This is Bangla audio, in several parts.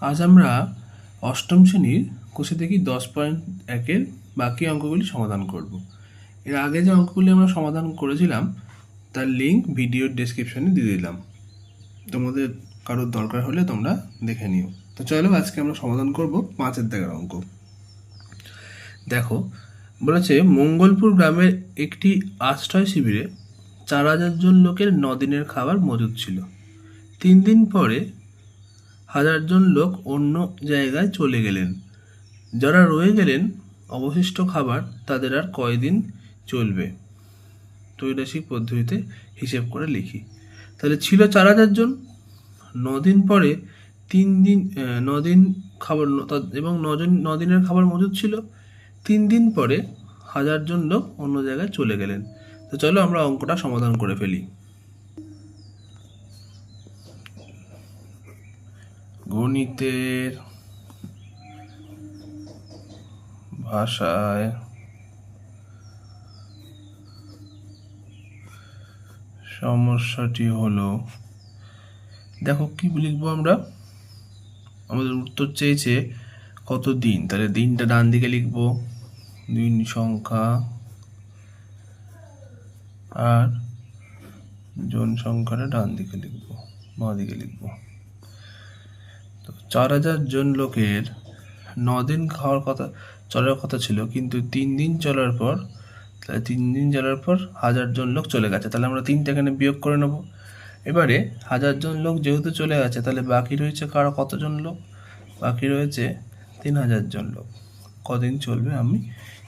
আজ আমরা অষ্টম শ্রেণির কোষে দেখি দশ পয়েন্ট একের বাকি অঙ্কগুলি সমাধান করব। এর আগে যে অঙ্কগুলি আমরা সমাধান করেছিলাম, তার লিঙ্ক ভিডিওর ডেসক্রিপশনে দিয়ে দিলাম। তোমাদের কারোর দরকার হলে তোমরা দেখে নিও। তো চলো আজকে আমরা সমাধান করব পাঁচের দাগের অঙ্ক। দেখো, বলেছে মঙ্গলপুর গ্রামের একটি আশ্রয় শিবিরে চার হাজার জন লোকের দিনের খাবার মজুদ ছিল। তিন দিন পরে হাজারজন লোক অন্য জায়গায় চলে গেলেন। যারা রয়ে গেলেন, অবশিষ্ট খাবার তাদের আর কয়দিন চলবে? ত্রৈরাসিক পদ্ধতিতে হিসেব করে লিখি। তাহলে ছিল চার হাজার জন। দিন পরে তিন দিন দিন খাবার এবং নজন দিনের খাবার মজুদ ছিল। তিন দিন পরে হাজারজন লোক অন্য জায়গায় চলে গেলেন। তো চলো আমরা অঙ্কটা সমাধান করে ফেলি। গণিতের ভাষায় সমস্যাটি হলো, দেখো কি লিখব আমরা? আমাদের উত্তর চেয়েছে কত দিন? তাহলে দিনটা ডান দিকে লিখব। দিন সংখ্যা আর জন সংখ্যাটা ডান দিকে লিখব, বাঁ দিকে লিখব। চার হাজার জন লোকের দিন খাওয়ার কথা, চলার কথা ছিল, কিন্তু তিন দিন চলার পর, তাহলে তিন দিন চলার পর হাজার জন লোক চলে গেছে। তাহলে আমরা তিনটা এখানে বিয়োগ করে নেব। এবারে হাজার জন লোক যেহেতু চলে গেছে, তাহলে বাকি রয়েছে কারও? কতজন লোক? বাকি রয়েছে তিন হাজার জন লোক। কদিন চলবে আমি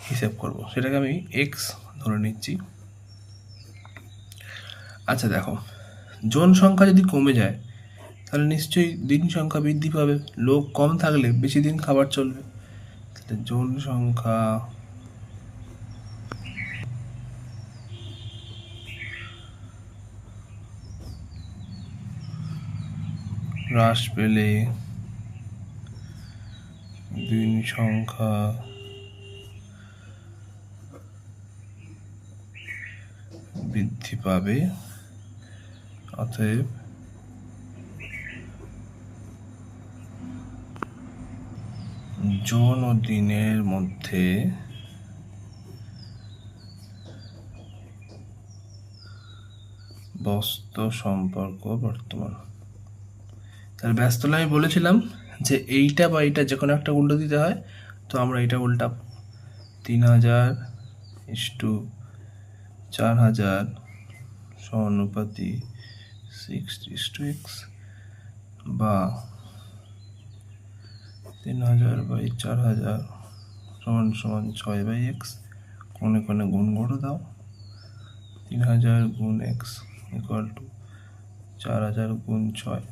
হিসেব করব। সেটাকে আমি এক্স ধরে নিচ্ছি। আচ্ছা দেখো, জন সংখ্যা যদি কমে যায় তাহলে নিশ্চয়ই দিন সংখ্যা বৃদ্ধি পাবে। লোক কম থাকলে বেশি দিন খাবার চলবে। তাহলে জন সংখ্যা হ্রাস পেলে দিন সংখ্যা বৃদ্ধি পাবে। অতএব জন ও দিনের মধ্যে বস্ত সম্পর্ক বর্তমান। তাহলে ব্যস্তলা আমি বলেছিলাম যে এইটা বা এইটা যে কোনো একটা উল্টো দিতে হয়, তো আমরা এটা উল্টাব। তিন হাজার ইস্টু চার হাজার সমানুপাতি সিক্স ইস্টু এক্স বা তিন হাজার বাই চার হাজার সমান সমান ছয় বাই এক্স। কোনে কোনে গুণ করে দাও। তিন হাজার গুণ এক্স ইকুয়াল টু চার হাজার গুণ ছয়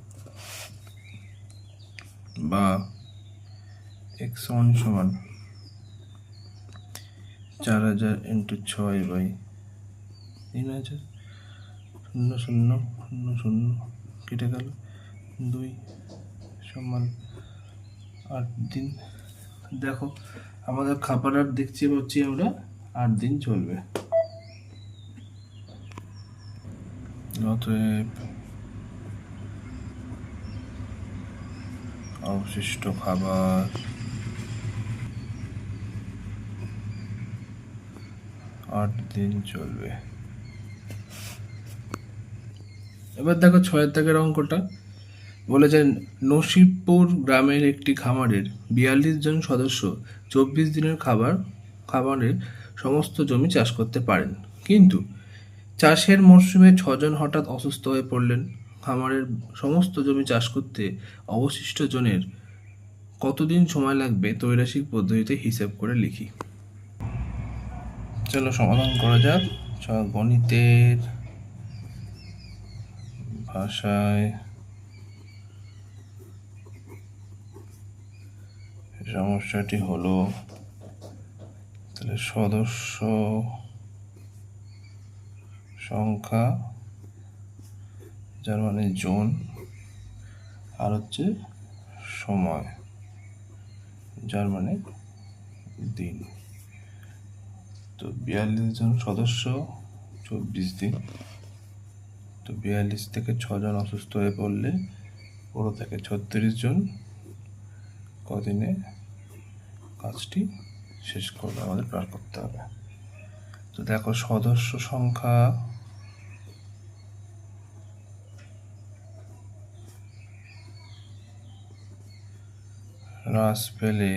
বা এক্স সমান সমান চার হাজার ইন্টু ছয় বাই তিন হাজার। শূন্য শূন্য শূন্য শূন্য কেটে গেল। দুই সমান আট দিন। দেখো, আমাদের খাবার আর দেখছি পাচ্ছি আমরা আট দিন চলবে। অতএব অবশিষ্ট খাবার আট দিন চলবে। এবার দেখো ছয়ের দাগের অঙ্কটা বলেছেন, নসিবপুর গ্রামের একটি খামারের বিয়াল্লিশ জন সদস্য চব্বিশ দিনের খাবার খাবারের সমস্ত জমি চাষ করতে পারেন। কিন্তু চাষের মরশুমে ছজন হঠাৎ অসুস্থ হয়ে পড়লেন। খামারের সমস্ত জমি চাষ করতে অবশিষ্ট জনের কতদিন সময় লাগবে তৈরাসিক পদ্ধতিতে হিসেব করে লিখি। চলো সমাধান করা যাক। গণিতের ভাষায় সমস্যাটি হলো, তাহলে সদস্য সংখ্যা, যার মানে জন, আর হচ্ছে সময়, যার মানে দিন। তো বিয়াল্লিশ জন সদস্য, চব্বিশ দিন। তো বিয়াল্লিশ থেকে ছজন অসুস্থ হয়ে পড়লে পুরো থেকে ছত্রিশ জন কদিনে কাজটি শেষ করবে আমাদের পার করতে হবে। তো দেখো সদস্য সংখ্যা হ্রাস পেলে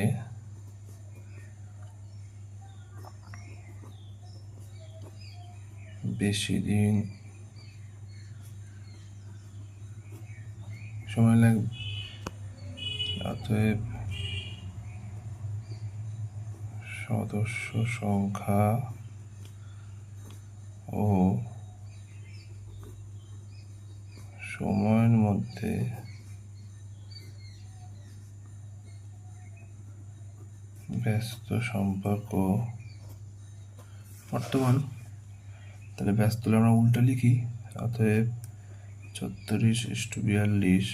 বেশি দিন সময় লাগবে। অতএব সদস্য সংখ্যা ও সময়ের মধ্যে ব্যস্ত সম্পর্ক বর্তমান। তাহলে ব্যস্ত আমরা উল্টো লিখি। অতএব ছত্রিশ ইস্টু বিয়াল্লিশ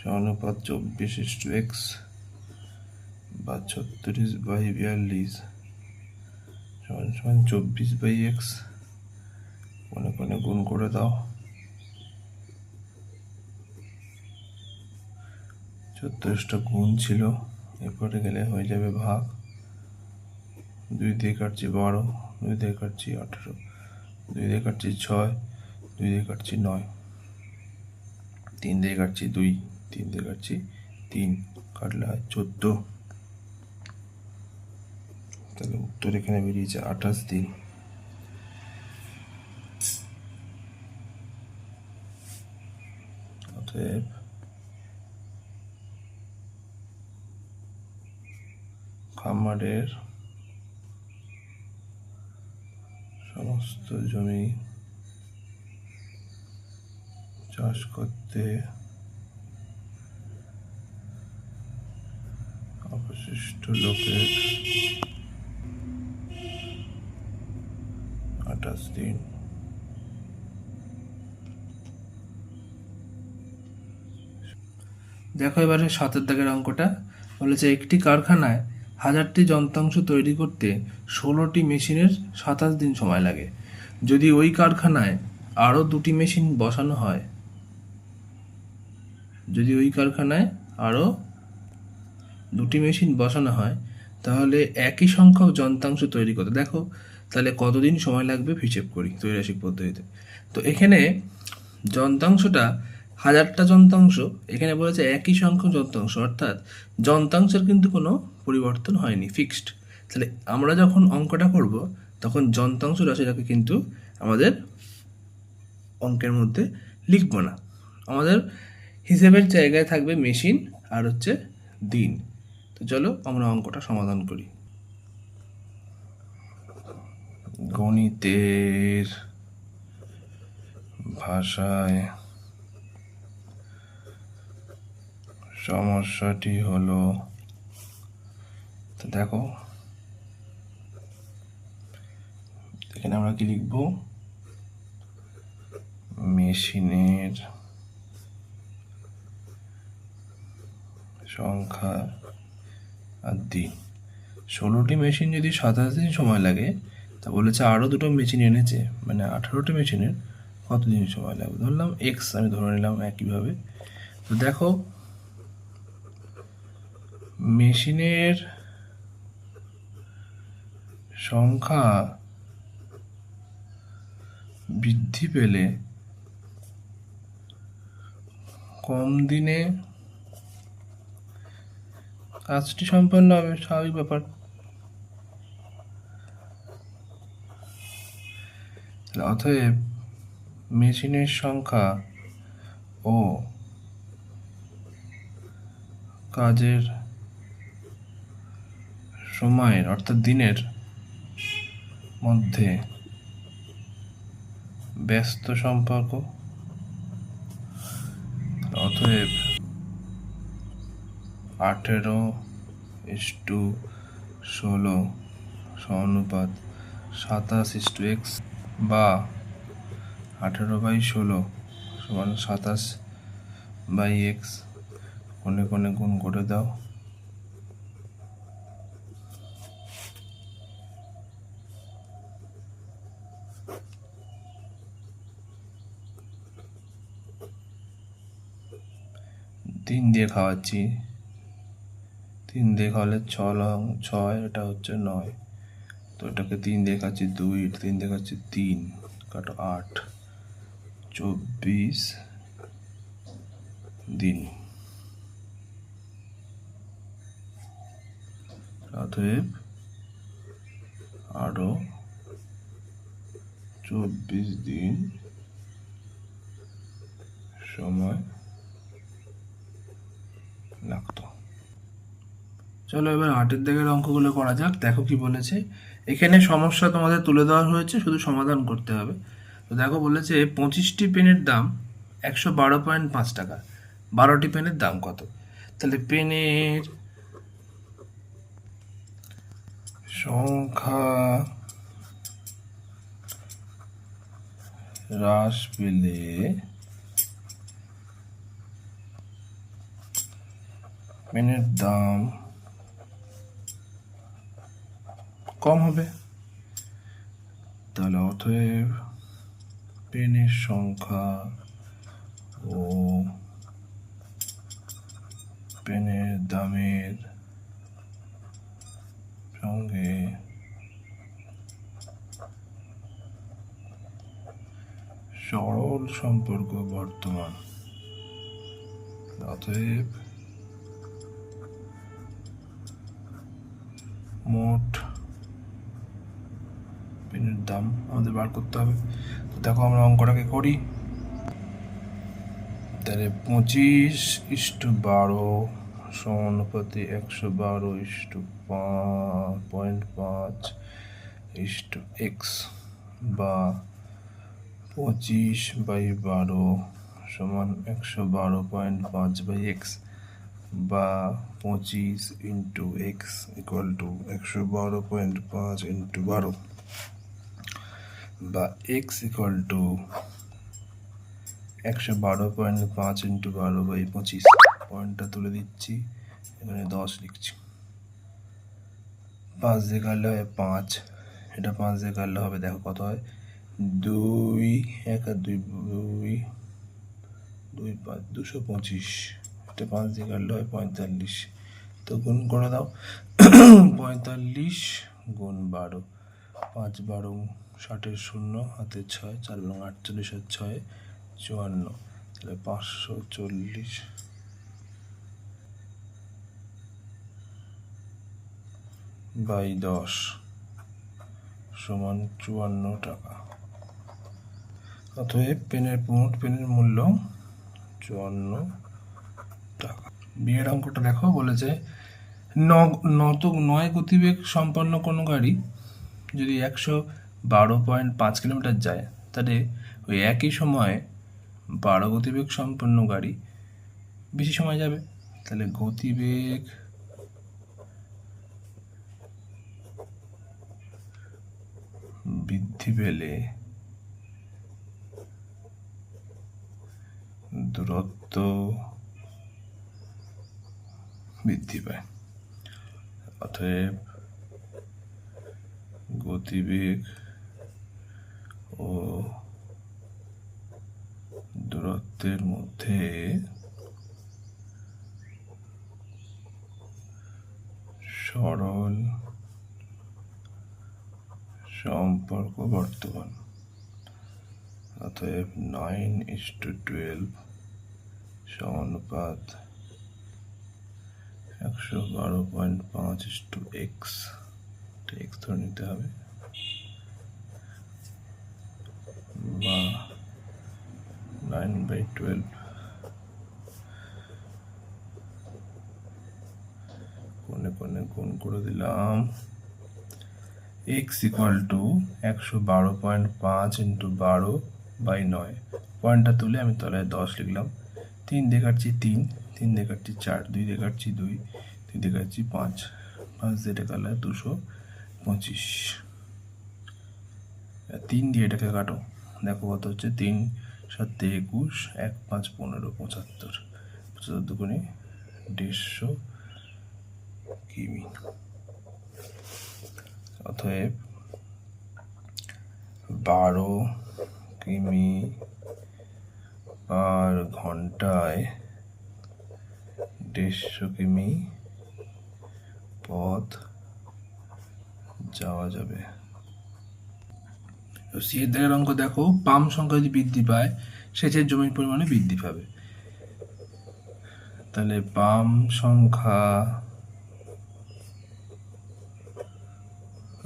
সমানুপাত চব্বিশ ইস্টু এক্স বা ছত্রিশ বাই বিয়াল্লিশ সমান সমান চব্বিশ বাই এক্স। কোনে কোনে গুণ করে দাও। চত্রিশটা গুণ ছিল, এরপরে গেলে হয়ে যাবে ভাগ। দুই দিয়ে কাটছি বারো, দুই দিয়ে কাটছি আঠেরো, দুই দিয়ে কাটছি ছয়, দুই দিয়ে কাটছি নয়, তিন দিয়ে কাটছি দুই, তিন দিয়ে কাটছি তিন, কাটলে হয় চোদ্দ। তাহলে উত্তর এখানে বেরিয়েছে আঠাশ দিন। খামারের সমস্ত জমি চাষ করতে অবশিষ্ট লোকের আঠাশ দিন। দেখো এবারে সাতের দাগের অঙ্কটা। বলেছে, একটি কারখানায় হাজারটি যন্ত্রাংশ তৈরি করতে ষোলোটি মেশিনের সাতাশ দিন সময় লাগে। যদি ওই কারখানায় আরও দুটি মেশিন বসানো হয়, যদি ওই কারখানায় আরও দুটি মেশিন বসানো হয়, তাহলে একই সংখ্যক যন্ত্রাংশ তৈরি করতে দেখো তাহলে কতদিন সময় লাগবে হিসেব করি ত্রৈরাসিক পদ্ধতিতে? তো এখানে যন্ত্রাংশটা হাজারটা যন্ত্রাংশ, এখানে বলেছে একই সংখ্যক যন্ত্রাংশ, অর্থাৎ যন্ত্রাংশের কিন্তু কোনো পরিবর্তন হয়নি ফিক্সড তাহলে আমরা যখন অঙ্কটা করব, তখন যন্ত্রাংশ রাশিটাকে কিন্তু আমাদের অঙ্কের মধ্যে লিখব না। আমাদের হিসেবের জায়গায় থাকবে মেশিন আর হচ্ছে দিন। তো চলো আমরা অঙ্কটা সমাধান করি। গণিতের ভাষায় সমস্যাটি হলো, তো দেখো, এখানে আমরা কি লিখব? মেশিনের সংখ্যা আর দিন। ষোলোটি মেশিন যদি সাতাশ দিন সময় লাগে তা বলেছে আরও দুটো মেশিন এনেছে মানে আঠারোটি মেশিনের কতদিন সময় লাগবে? ধরলাম এক্স আমি ধরে নিলাম একইভাবে। তো দেখো মেশিনের সংখ্যা বৃদ্ধি পেলে কম দিনে কাজটি সম্পন্ন হবে, স্বাভাবিক ব্যাপার। অতএব মেশিনের সংখ্যা ও কাজের সময়ের, অর্থাৎ দিনের মধ্যে ব্যস্ত সম্পর্ক। অতএব আঠেরো ইস্টু ষোলো সমানুপাত সাতাশ ইস্টু এক্স। বা আঠেরো বাই ষোলো সমান সাতাশ বাই এক্স কোনে কোনে গুণ করে দাও। তিন দিয়ে খাওয়াচ্ছি। তিন দিয়ে খাওয়ালে ছ লং ছয়, এটা হচ্ছে নয়। তো এটাকে তিন দিয়ে কাটছি দুই তিন কাটছি তিন, কাটো আট, চব্বিশ দিন। অতএব আরও চব্বিশ দিন সময় লাগতো। চলো এবার আটের দিকের অঙ্কগুলো করা যাক, দেখো কি বলেছে। এখানে সমস্যা তোমাদের তুলে দেওয়া হয়েছে, শুধু সমাধান করতে হবে। তো দেখো বলেছে, পঁচিশটি পেনের দাম একশো বারো পয়েন্ট পাঁচ টাকা। বারোটি পেনের দাম কত? তাহলে পেনের সংখ্যা হ্রাস পেলে পেনের দাম কম হবে। তাহলে অতএব পেনের সংখ্যা ও পেনের দামের সঙ্গে সরল সম্পর্ক বর্তমান। অতএব মোট পেনের দাম আমাদের বার করতে হবে। তো দেখো আমরা অঙ্কটাকে করি। তাহলে পঁচিশ ইস্টু বারো সমানুপাতি একশো বারো ইস্টু পয়েন্ট পাঁচ ইস্টু এক্স বা পঁচিশ বাই বারো সমান একশো বারো পয়েন্ট পাঁচ বাই এক্স বা পঁচিশ ইন্টু এক্স ইকুয়াল টু একশো বারো পয়েন্ট পাঁচ ইন্টু বারো। বা এক্স ইকুয়াল টু একশো বারো পয়েন্ট পাঁচ ইন্টু বারো বাই পঁচিশ পয়েন্টটা তুলে দিচ্ছি। এখানে দশ লিখছি। পাঁচ দিয়ে কাটলে হয় পাঁচ। এটা পাঁচ দিয়ে কাটলে হবে, দেখো কত হয়? দুই, এক আর দুই দুই দুই পাঁচ, দুশো পঁচিশ। এটা পাঁচ দিয়ে কাটলে হয় পঁয়তাল্লিশ। তো গুণ করে দাও। পঁয়তাল্লিশ গুণ বারো, পাঁচ বারো। ষাটের শূন্য হাতে ছয়, চার বারো আটচল্লিশ আর ছয়, চুয়ান্ন। তাহলে পাঁচশো চল্লিশ। বাই দশ সমান চুয়ান্ন টাকা। অতএব পেনের মোট পেনের মূল্য চুয়ান্ন টাকা। বিয়ের অঙ্কটা দেখো বলেছে নত নয় গতিবেগ সম্পন্ন কোনো গাড়ি যদি একশো বারো পয়েন্ট পাঁচ কিলোমিটার যায়। তাহলে ওই একই সময়ে বারো গতিবেগ সম্পন্ন গাড়ি বেশি সময় যাবে। তাহলে গতিবেগ বৃদ্ধি পেলে দূরত্ব বৃদ্ধি পায়। অতএব গতিবেগ ও দূরত্বের মধ্যে সরল সম্পর্ক বর্তমান। অতএব নাইন ইস টু টুয়েলভ সমানুপাত একশো বারো পয়েন্ট পাঁচ ইস টু এক্স এক্স ধরে নিতে হবে। বা নাইন বাই টুয়েলভ কোনে কোনে গুণ করে দিলাম। এক্স ইকুয়াল টু একশো বারো পয়েন্ট পাঁচ ইন্টু বারো বাই নয়। পয়েন্টটা তুলে আমি তলায় দশ লিখলাম। তিন কাটছি তিন তিন কাটছি চার, দুই কাটছি দুই দিয়ে কাটছি পাঁচ পাঁচ দিয়ে কাটলে দুশো পঁচিশ। তিন দিয়ে এটাকে কাটো। দেখো কত হচ্ছে? তিন, সাতে, একুশ, এক, পাঁচ, পনেরো, পঁচাত্তর। পঁচাত্তর দুগুণে দেড়শো কিমি। অতএব বারো কিমি পার ঘন্টায় দেড়শো কিমি পথ যাওয়া যাবে। সি এর দাগের অঙ্ক দেখো পাম সংখ্যা যদি বৃদ্ধি পায়, সেচের জমির পরিমাণে বৃদ্ধি পাবে। তাহলে পাম সংখ্যা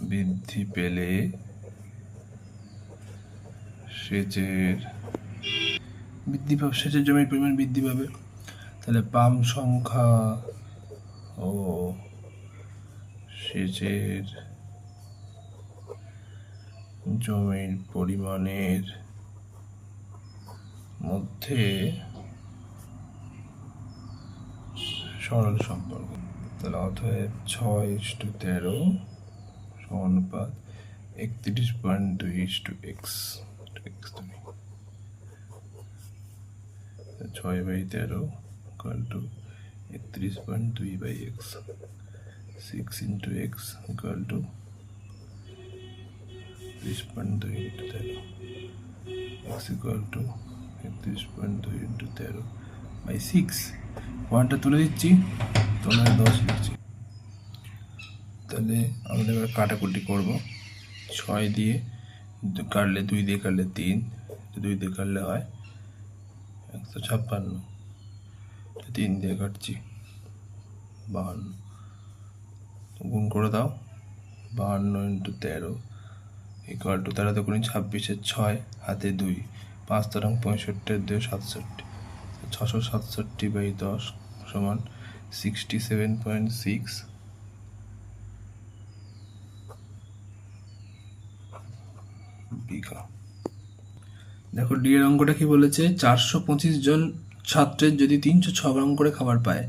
বৃদ্ধি পেলে সেচের বৃদ্ধি পাবে, সেচের জমির পরিমাণ বৃদ্ধি পাবে। তাহলে পাম সংখ্যা ও সেচের জমির পরিমাণের মধ্যে সরল সম্পর্ক। তাহলে অতএব ছয় ইস টু তেরো সমানুপাত একত্রিশ পয়েন্ট দুই ইস টু এক্স এক্স তুমি ছয় বাই তেরো ইকুয়াল টু একত্রিশ পয়েন্ট দুই by X, six into X equal to একত্রিশ পয়েন্ট দুই ইন্টু তেরো। এক্স ইকুয়াল টু একত্রিশ পয়েন্ট দুই ইন্টু তেরো বাই সিক্স পয়েন্টটা তুলে দিচ্ছি তোমরা দশ লিখছি তাহলে আমরা এবার কাটাকুটি করব। ছয় দিয়ে কাটলে দুই দিয়ে কাটলে তিন দুই দিয়ে কাটলে হয়, একশো ছাপ্পান্ন। তিন দিয়ে কাটছি, বাহান্ন। গুণ করে দাও, বাহান্ন ইন্টু তেরো। ইকুয়াল টু তেরো দুগুণি ছাব্বিশের ছয়, হাতে দুই। পাঁচ তরং পঁয়ষট্টি দুই সাতষট্টি। ছশো সাতষট্টি বাই দশ সমান সিক্সটি সেভেন পয়েন্ট সিক্স। দেখো ডি এর অঙ্কটা কি বলেছে? চারশো পঁচিশ জন ছাত্রের যদি তিনশো ছ গ্রাম করে খাবার পায়,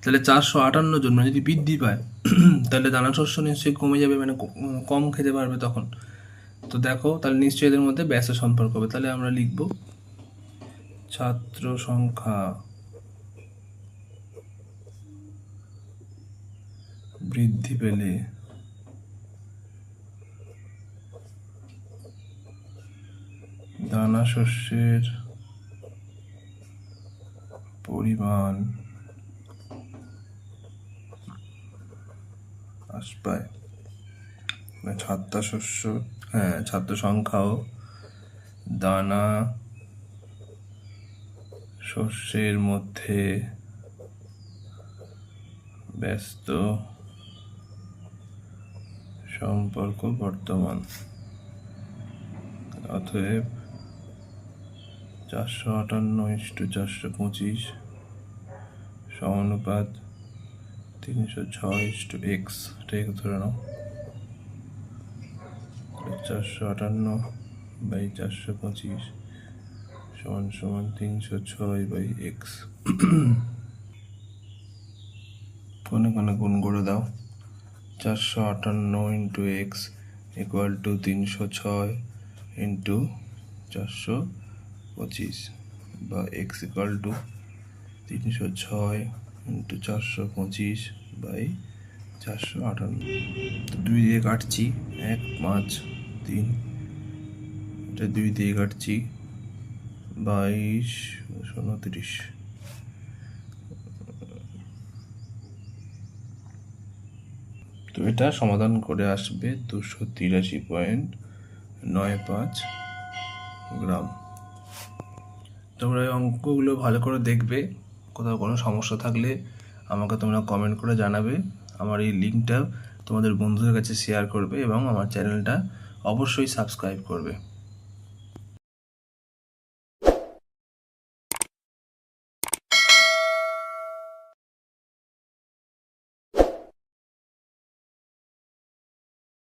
তাহলে চারশো আটান্ন জন মানে যদি বৃদ্ধি পায়, তাহলে দানা শস্য নিশ্চয়ই কমে যাবে মানে কম খেতে পারবে তখন। তো দেখো, তাহলে নিশ্চয়ই এদের মধ্যে ব্যাস সম্পর্ক হবে। তাহলে আমরা লিখব ছাত্র সংখ্যা বৃদ্ধি পেলে দানা শস্যের পরিমাণ হ্রাস পায়। মানে ছাত্র শস্য হ্যাঁ ছাত্র সংখ্যাও, দানা, শস্যের মধ্যে ব্যস্ত সম্পর্ক বর্তমান। অতএব চারশো আটান্ন ইস্টু চারশো পঁচিশ সমানুপাত তিনশো ছয় ইস্টু এক্স এক্স ধরে নাও। চারশো আটান্ন বাই চারশো পঁচিশ সমান সমান তিনশো ছয় বাই এক্স। কোনে কোনে গুণ করে দাও। চারশো আটান্ন ইন্টু এক্স ইকুয়াল টু তিনশো ছয় ইন্টু চারশো পঁচিশ বা এক্স ইকুয়াল টু তিনশো ছয় ইন্টু চারশো পঁচিশ বাই চারশো আটান্ন। দুই দিয়ে কাটছি, এক, পাঁচ। তিন এটা দুই দিয়ে কাটছি। বাইশ উনত্রিশ তো এটা সমাধান করে আসবে দুশো তিরাশি পয়েন্ট নয় পাঁচ গ্রাম। তোমরা এই অঙ্কগুলো ভালো করে দেখবে। কোথাও কোনো সমস্যা থাকলে আমাকে তোমরা কমেন্ট করে জানাবে। আমার এই লিঙ্কটা তোমাদের বন্ধুদের কাছে শেয়ার করবে এবং আমার চ্যানেলটা অবশ্যই সাবস্ক্রাইব করবে।